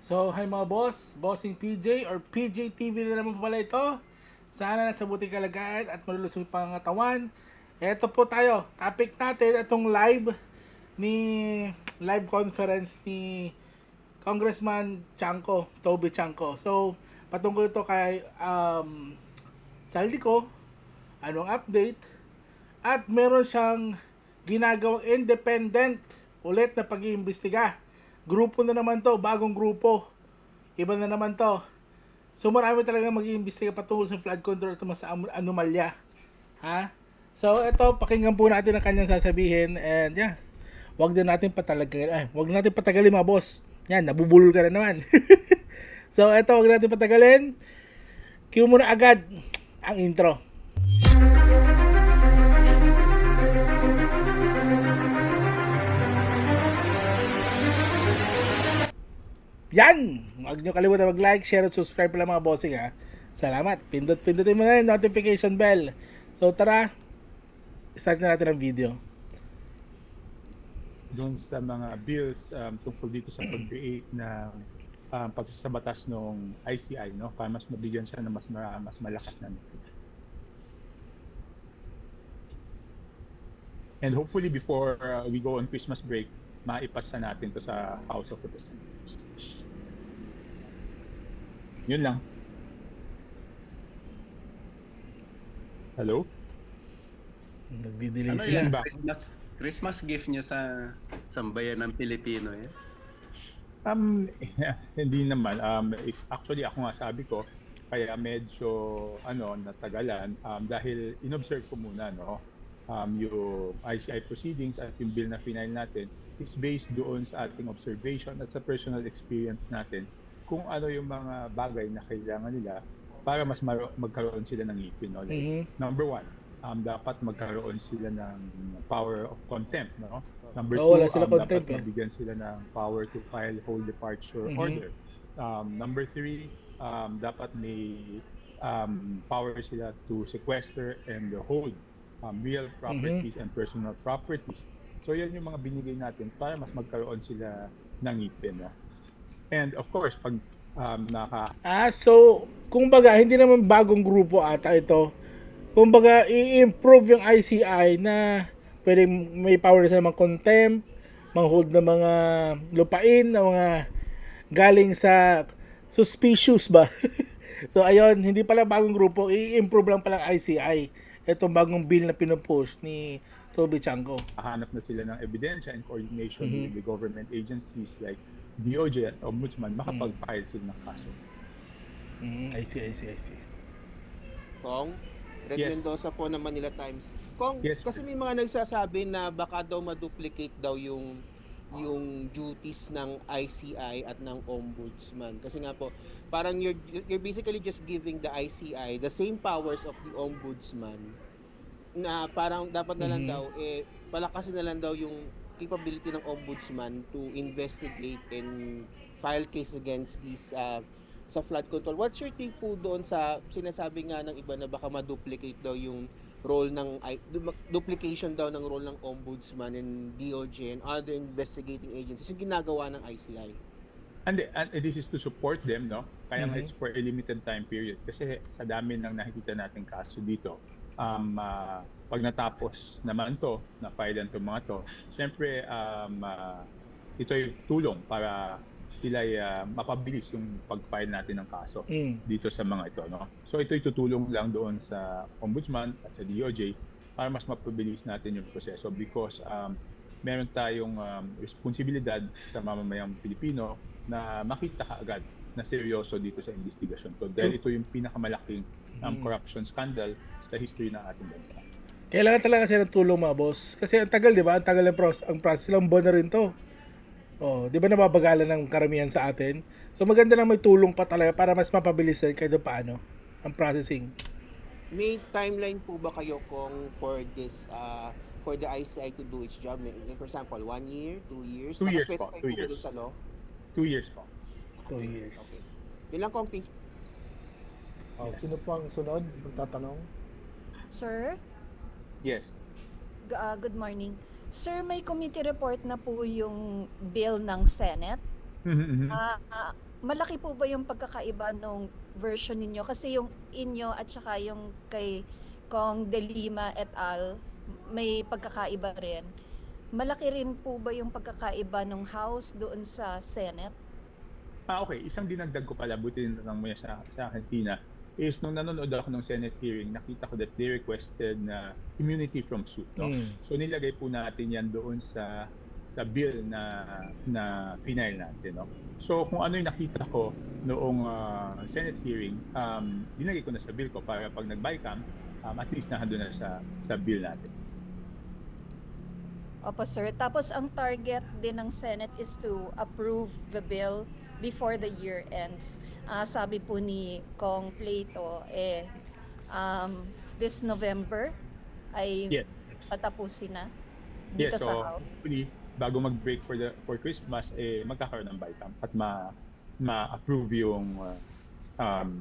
So, hi mga boss, Bossing PJ or PJ TV na naman pala ito. Sana nasa buting kalagayan at malulusong pangatawan. Ito po tayo, topic natin itong live ni live conference ni Congressman Chanco, Toby Chanco. So, patungkol ito kay um, Saldico, anong update, at meron siyang ginagawang independent ulit na pag-iimbestiga. Grupo na naman to, bagong grupo. Iba na naman to. So marami talaga mag-iimbestiga patungkol sa flood control at sa anomalya. Ha? So ito, pakinggan po natin ang kanyang sasabihin and yeah. Wag din natin patagalin. Ay, wag natin patagalin mga boss. Yan, nabubulol ka na naman. so ito, wag natin patagalin. Cue mo na agad ang intro. Yan! Huwag nyo kalimutan mag-like, share, at subscribe pala mga bossing ha. Salamat. Pindot, pindutin mo na yung notification bell. So tara, start na natin ang video. doon sa mga bills um, tungkol dito sa pag-create ng um, pagsasabatas ng ICI no para mas mabigyan siya ng mas ma- mas malakas na And hopefully before uh, we go on Christmas break, maipasa natin to sa House of Representatives. Yun lang. Hello? Nagdi-delay Ano sila. yan? ba? Christmas, Christmas gift nyo sa sambayan ng Pilipino eh. Um, hindi naman. Um, if, actually, ako nga sabi ko, kaya medyo ano natagalan um, dahil inobserve ko muna no um, yung ICI proceedings at yung bill na final natin is based doon sa ating observation at sa personal experience natin kung ano yung mga bagay na kailangan nila para mas mar- magkaroon sila ng ngipin. No? Like, Mhm. Number one, um, dapat magkaroon sila ng power of contempt. No? Number Oo, two, sila um, contempt, dapat eh. mabigyan sila ng power to file whole departure Mhm. order. Um, number three, um, dapat may um, power sila to sequester and hold um, real properties and personal properties. So yan yung mga binigay natin para mas magkaroon sila ng ngipin. No? And of course, pag um, naka Ah, so, kung baga, hindi naman bagong grupo ata ito. Kung baga, i-improve yung ICI na pwede may power sila mga contempt, mga hold na mga lupain, na mga galing sa suspicious ba? so, ayun, hindi pala bagong grupo, i-improve lang pala ang ICI. Itong bagong bill na pinupush ni Toby Chanko. hanap na sila ng ebidensya in coordination Mhm. with the government agencies like DOJ at Ombudsman makapag-file sila ng kaso. Mm, I see, I see, I see. Kong, Red Yes. Mendoza po ng Manila Times. Kong, Yes, kasi may mga nagsasabi na baka daw ma-duplicate daw yung yung duties ng ICI at ng Ombudsman. Kasi nga po, parang you're, you're basically just giving the ICI the same powers of the Ombudsman na parang dapat na lang Mhm. daw, eh, palakasin na lang daw yung capability ng Ombudsman to investigate and file case against these uh, sa flood control. What's your take po doon sa sinasabi nga ng iba na baka ma-duplicate daw yung role ng duplication daw ng role ng ombudsman and DOJ and other investigating agencies yung ginagawa ng ICI. And, and this is to support them, no? Kaya Mhm. it's for a limited time period. Kasi sa dami ng nakikita nating kaso dito, um, ah, pag natapos naman to, na-file itong mga to, syempre, um, ah, ito yung tulong para sila uh, mapabilis yung pag-file natin ng kaso. Mm. dito sa mga ito. No? So ito tutulong lang doon sa Ombudsman at sa DOJ para mas mapabilis natin yung proseso because um, meron tayong um, responsibilidad sa mamamayang Pilipino na makita kaagad na seryoso dito sa investigasyon to dahil ito yung pinakamalaking um, Mm. corruption scandal sa history ng ating bansa. Kailangan talaga kasi ng tulong mga boss. Kasi ang tagal, di ba? Ang tagal ng process. Ang process lang buwan na rin to. Oh, di ba nababagalan ng karamihan sa atin? So maganda na may tulong pa talaga para mas mapabilisan kahit paano ang processing. May timeline po ba kayo kung for this uh, for the ICI to do its job? May- For example, one year, two years? Two years po, two years. sa law? Two years po. Two years. Yun lang thank Oh, Yes. Sino po ang sunod? Magtatanong? Sir, Yes. g- ah, good morning. Sir, may committee report na po yung bill ng Senate Mhm, mhm. Ah, ah, malaki po ba yung pagkakaiba nung version ninyo? Kasi yung inyo at saka yung kay Kong De Lima et al. may pagkakaiba rin. Malaki rin po ba yung pagkakaiba ng House doon sa Senate? Ah, okay. Isang dinagdag ko pala, buti na lang mo yan sa, sa akin, Tina, is nung nanonood ako ng Senate hearing, nakita ko that they requested na immunity from suit. No? Mm. So nilagay po natin yan doon sa sa bill na na final natin. No? So kung ano yung nakita ko noong ah, Senate hearing, um, dinagay ko na sa bill ko para pag nag-bycam, um, at least nandun na sa, sa bill natin. Opo, sir. Tapos ang target din ng Senate is to approve the bill before the year ends. Ah, sabi po ni Kong Plato, eh, um, this November ay Yes. patapusin na dito yes, sa so House. hopefully, bago mag-break for the for Christmas, eh, magkakaroon ng bycam at ma, ma-approve yung uh, um,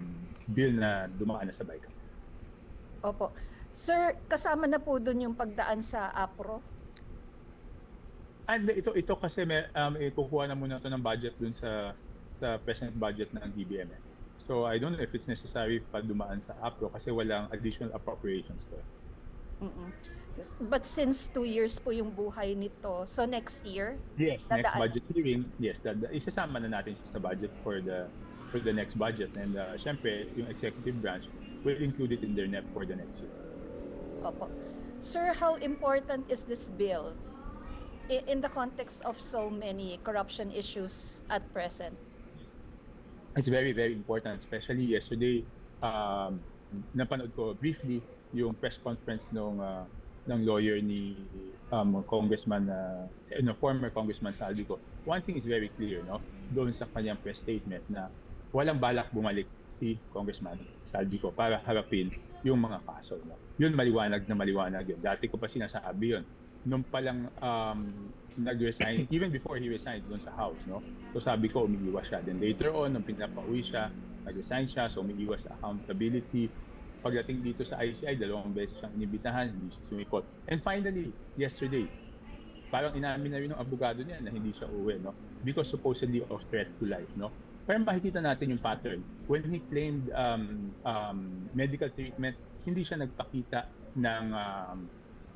bill na dumaan na sa bycam. Opo. Sir, kasama na po dun yung pagdaan sa APRO? And ito ito kasi may um eh, kukuha na muna to ng budget dun sa sa present budget ng DBM. eh. So I don't know if it's necessary pa dumaan sa APRO kasi walang additional appropriations to. Mm-mm. But since two years po yung buhay nito, so next year, Yes, next budget hearing, yes, that, isasama na natin siya sa budget for the for the next budget and uh, syempre yung executive branch will include it in their NEP for the next year. opo. Sir, how important is this bill in the context of so many corruption issues at present? It's very, very important, especially yesterday, um, napanood ko briefly yung press conference nung uh, ng lawyer ni um, Congressman, uh, no, former Congressman Saldico. One thing is very clear, no? Doon sa kanyang press statement na walang balak bumalik si Congressman Saldico para harapin yung mga kaso. No? Yun maliwanag na maliwanag yun. Dati ko pa sinasabi yun. Nung palang um, nag-resign, even before he resigned doon sa House, no? So sabi ko, umiiwas siya. Then later on, nung pinapauwi siya, nag-resign siya, so umiiwas sa accountability. Pagdating dito sa ICI, dalawang beses siyang inibitahan, hindi siya sumikot. And finally, yesterday, parang inamin na rin ng abogado niya na hindi siya uwi, no? Because supposedly of threat to life, no? Pero makikita natin yung pattern. When he claimed um, um, medical treatment, hindi siya nagpakita ng um,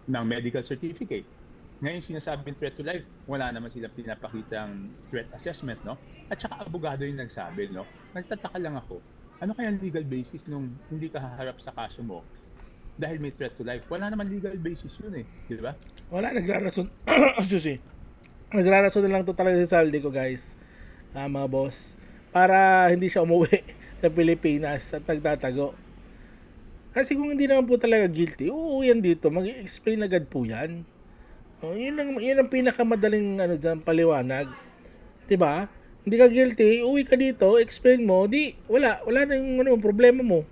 ng medical certificate. Ngayon sinasabing threat to life, wala naman sila pinapakitang threat assessment, no? At saka abogado yung nagsabi, no? Nagtataka lang ako, ano kaya ang legal basis nung hindi ka haharap sa kaso mo dahil may threat to life? Wala naman legal basis yun eh, di ba? Wala, nagrarason. Me. Nagrarason na lang to talaga si Saldi ko, guys. Ah, mga boss. Para hindi siya umuwi sa Pilipinas at nagtatago. Kasi kung hindi naman po talaga guilty, uuwi yan dito. Mag-explain agad po yan. Oh, yun, ang, yun ang pinakamadaling ano, dyan, paliwanag. 'Di ba? Hindi ka guilty, uwi ka dito, explain mo, di, wala, wala na yung ano, problema mo.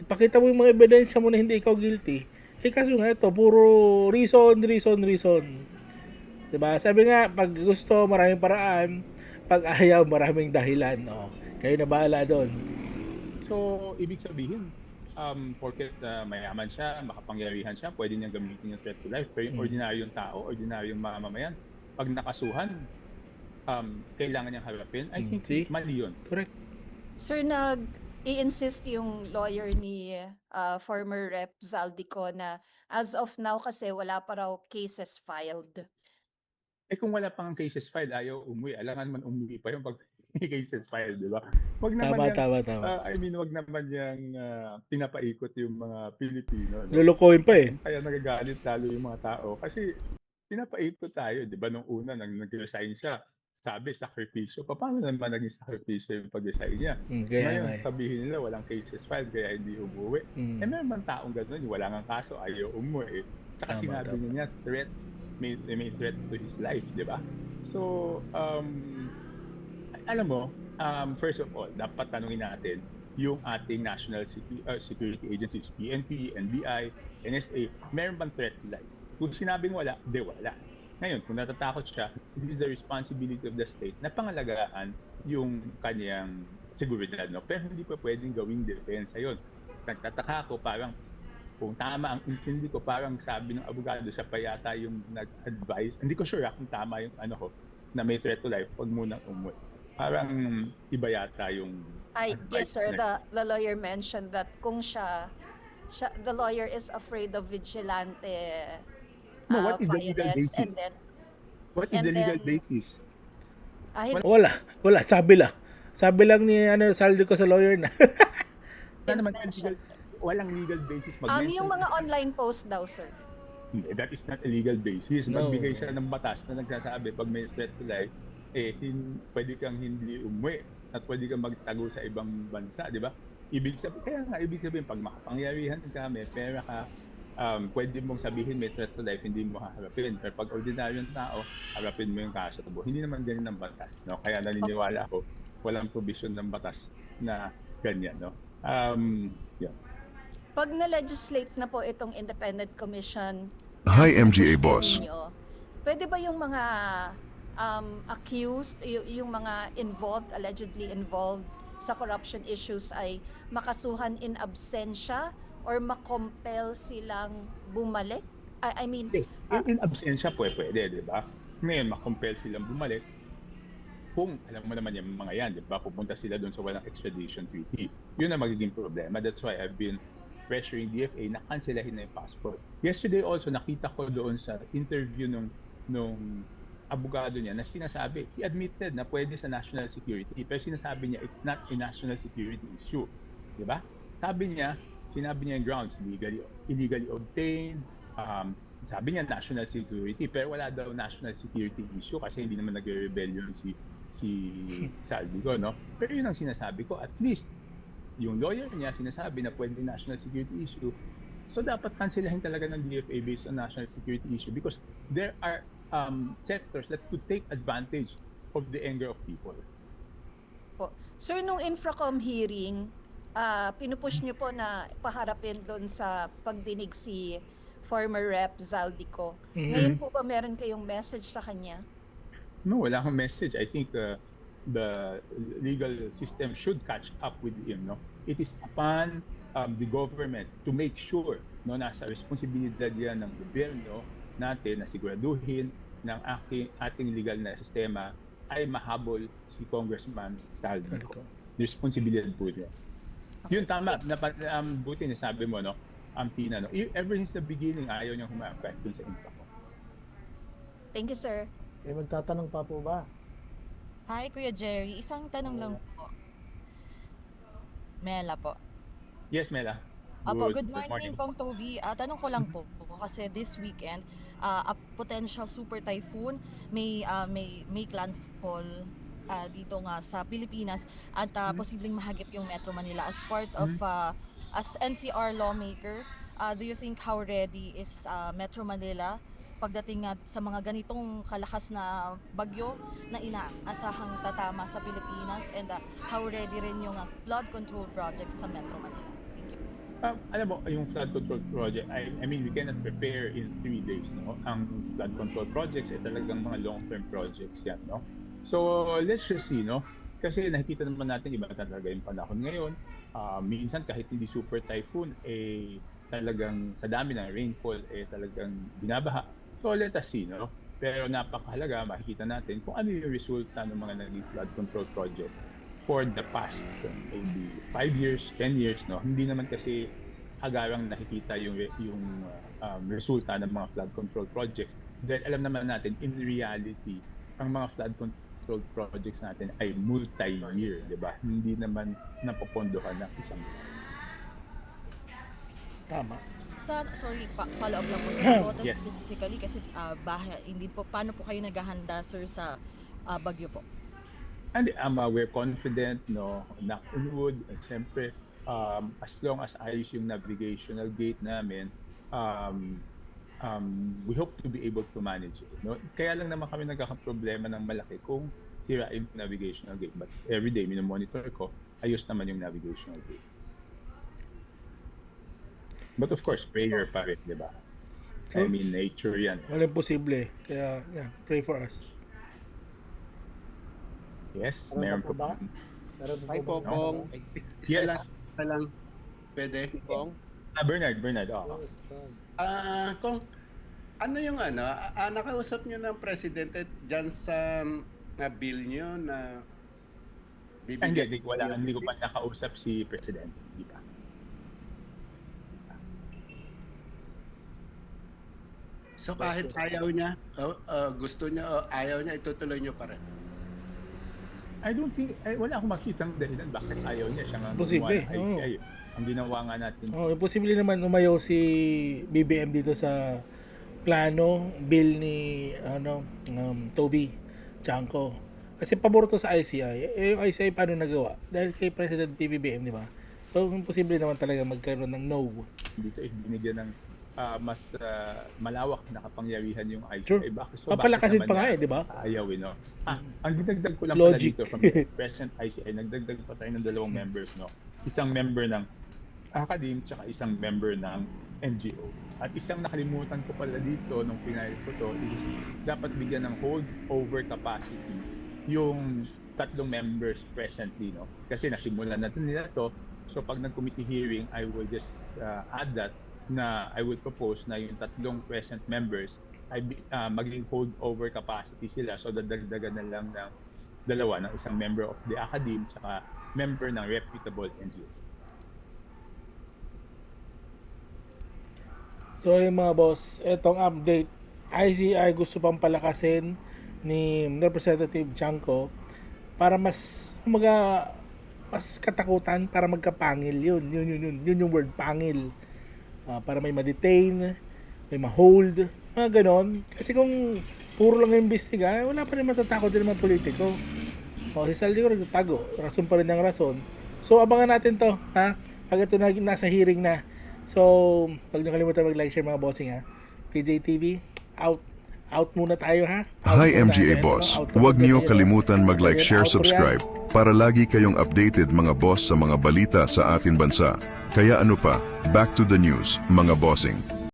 Ipakita mo yung mga ebidensya mo na hindi ikaw guilty. Eh kaso nga ito, puro reason, reason, reason. 'Di ba? Sabi nga, pag gusto, maraming paraan. Pag ayaw, maraming dahilan. Oh, kayo na bahala doon. So, ibig sabihin, um, porket uh, mayaman siya, makapangyarihan siya, pwede niyang gamitin yung threat to life. Pero yung Mm. ordinaryong tao, ordinaryong mamamayan, pag nakasuhan, um, kailangan niyang harapin. I Mm, think see? mali yun. Correct. Sir, nag i-insist yung lawyer ni ah, former Rep Zaldico na as of now kasi wala pa raw cases filed. Eh kung wala pang cases filed, ayaw umuwi. Alangan man umuwi pa yung pag cases filed, di ba? Wag naman Tama, yan, tama, tama. uh, I mean, wag naman yung uh, pinapaikot yung mga Pilipino. No? Lulukoyin pa eh. Kaya nagagalit lalo yung mga tao. Kasi pinapaikot tayo, di ba? Nung una, nang nag-resign siya, sabi, sakripisyo. Pa- Paano naman naging sakripisyo yung pag-resign niya? Mm, kaya Ngayon, nga eh. sabihin nila walang cases filed kaya hindi umuwi. Mm. Eh, meron man taong gano'n, yung wala nga kaso, ayaw umuwi. Tsaka Tama, sinabi tama. niya, threat, may, may threat to his life, di ba? So, um, alam mo, um, first of all, dapat tanungin natin yung ating national uh, security agencies, PNP, NBI, NSA, meron bang threat to life? Kung sinabing wala, de wala. Ngayon, kung natatakot siya, it is the responsibility of the state na pangalagaan yung kanyang seguridad. No? Pero hindi pa pwedeng gawing depensa yun. Nagtataka ako, parang kung tama ang intindi ko, parang sabi ng abogado, siya pa yata yung nag-advise. Hindi ko sure ah, kung tama yung ano ko, na may threat to life, huwag munang umuwi. Parang iba yata yung Ay, yes sir, the, the lawyer mentioned that kung siya, siya the lawyer is afraid of vigilante No, uh, what is the legal violence and basis? then What is And the legal then- basis? ay, Wala, wala, sabi lang. Sabi lang ni ano, saldi ko sa lawyer na. Wala naman mention. legal, walang legal basis um, mag-mention. yung mga online post daw sir. Hindi, that is not a legal basis. No. Magbigay siya ng batas na nagsasabi pag may threat to life, eh, hin, pwede kang hindi umuwi at pwede kang magtago sa ibang bansa, di ba? Ibig sabihin, kaya nga, ibig sabihin, pag makapangyarihan ka, may pera ka, um, pwede mong sabihin may threat to life, hindi mo haharapin. Pero pag ordinaryong tao, harapin mo yung kaso. Hindi naman ganyan ang batas. No? Kaya naniniwala ako, walang provision ng batas na ganyan. No? Um, yeah. Pag na-legislate na po itong independent commission, Hi, MGA boss. ninyo, pwede ba yung mga um, accused, y- yung mga involved, allegedly involved sa corruption issues ay makasuhan in absentia or makompel silang bumalik? I, I mean, Yes. In, in absensya, pwede, pwede, di ba? Ngayon, makompel silang bumalik. Kung, alam mo naman yung mga yan, di ba? Pupunta sila doon sa walang extradition treaty. Yun ang magiging problema. That's why I've been pressuring DFA na kanselahin na yung passport. Yesterday also, nakita ko doon sa interview nung, nung abogado niya na sinasabi, he admitted na pwede sa national security, pero sinasabi niya, it's not a national security issue. Di ba? Sabi niya, sinabi niya yung grounds, illegally, illegally obtained, um, sabi niya national security, pero wala daw national security issue kasi hindi naman nagre-rebellion si si Saldigo, no? Pero yun ang sinasabi ko, at least yung lawyer niya sinasabi na pwede national security issue, so dapat kanselahin talaga ng DFA based on national security issue because there are um, sectors that could take advantage of the anger of people. po. Sir, nung Infracom hearing, ah pinupush niyo po na paharapin doon sa pagdinig si former Rep Zaldico. Mhm. Ngayon po ba meron kayong message sa kanya? No, wala akong message. I think uh, the legal system should catch up with him. No, it is upon um, the government to make sure no nasa responsibilidad yan ng gobyerno natin na siguraduhin ng aking, ating legal na sistema ay mahabol si Congressman Saldico. Responsibilidad po niya. Yun tama. Napa, um, buti na sabi mo, no? Ang Tina, no? E- Ever since the beginning, ayaw niyang humampas dun sa impact ko. Thank you, sir. May magtatanong pa po ba? Hi, Kuya Jerry. Isang tanong lang po. Mela po. Yes, Mela. Apo, good morning, Kong Toby. Ah, tanong ko lang po, kasi this weekend, ah, a potential super typhoon may ah, may make landfall ah, dito nga sa Pilipinas at ah, posibleng mahagip yung Metro Manila as part of ah, as NCR lawmaker. ah, do you think how ready is ah, Metro Manila pagdating at sa mga ganitong kalakas na bagyo na inaasahang tatama sa Pilipinas and ah, how ready rin yung flood control projects sa Metro Manila? Um, alam mo, yung flood control project, I, I mean, we cannot prepare in three days, no? Ang flood control projects ay talagang mga long-term projects yan, no? So, let's just see, no? Kasi nakikita naman natin iba talaga yung panahon ngayon. Ah, minsan kahit hindi super typhoon, eh talagang sa dami ng rainfall, eh talagang binabaha. So, let us see, no? Pero napakahalaga, makikita natin kung ano yung resulta ng mga naging flood control project for the past uh, maybe 5 years, 10 years, no? Hindi naman kasi agarang nakikita yung yung uh, um, resulta ng mga flood control projects. Dahil alam naman natin, in reality, ang mga flood control projects natin ay multi-year, di ba? Hindi naman napopondohan ng isang Tama. Sa, sorry, pa, follow up lang po sa Dakota Yes. specifically kasi ah, bahay, hindi po, paano po kayo naghahanda sir sa ah, bagyo po? And um, uh, we're confident, no, knock on wood, at syempre, um, as long as ayos yung navigational gate namin, um, um, we hope to be able to manage it. No? Kaya lang naman kami nagkakaproblema ng malaki kung sira yung navigational gate. But every day, minomonitor ko, ayos naman yung navigational gate. But of course, prayer pa rin, di ba? I mean, nature yan. Walang posible. Kaya, yeah, pray for us. Yes, Ano meron pa po po. ba? Meron Hi, po ba? Popong. Yes. lang, isa lang. Pwede. Kong. Ah, Bernard, Bernard, oo. Yes, sir. Ah, kung ano yung ano, ah, nakausap niyo ng presidente diyan sa na bill niyo na Ah, hindi, hindi, wala, hindi ko pa nakausap si President. Hindi pa. So kahit ayaw niya, o o gusto niya o ayaw niya, itutuloy niyo pa rin. I don't think, eh, wala akong makitang dahilan bakit ayaw niya. Siya nga gumawa Posible, ng ICI. Ang ginawa nga natin, Oh, imposible naman umayaw si BBM dito sa plano bill ni ano um, Toby Chanko. Kasi pabor to sa ICI. Eh, yung ICI paano nagawa? Dahil kay President PBBM, di ba? So, imposible naman talaga magkaroon ng no. dito eh, binigyan ng ah, mas ah, malawak na kapangyarihan yung ICI. Sure. Bakit, so Papalakasin pa nga eh, di ba? Ayawin, no? Ah, ang dinagdag ko lang Logic. pala dito from the present ICI, nagdagdag pa tayo ng dalawang members, no? Isang member ng academe, tsaka isang member ng NGO. At isang nakalimutan ko pala dito nung pinayal ko to is dapat bigyan ng hold over capacity yung tatlong members presently, no? Kasi nasimulan natin nila to. So pag nag-committee hearing, I will just uh, add that na I would propose na yung tatlong present members ay uh, maging hold over capacity sila. So dadagdagan na lang ng dalawa ng isang member of the academe tsaka member ng reputable NGO. So yung mga boss, etong update, ICI gusto pang palakasin ni Representative Chanko para mas umaga mas katakutan para magkapangil yun yun yun yun yun yung word pangil Ah, para may ma-detain may ma-hold mga ganon. Kasi kung puro lang imbestiga wala pa rin matatakot din mga politiko. O si Saldi ko nagtatago rason pa rin ng rason. So abangan natin to ha? Pag ito na, nasa hearing na. So, huwag niyo kalimutan mag-like, share mga bossing ha. PJ TV, out. Out muna tayo ha. Out Hi. MGA Ayan, Boss, out. huwag niyo kalimutan mag-like, share, subscribe para lagi kayong updated mga boss sa mga balita sa ating bansa. Kaya ano pa, back to the news, mga bossing.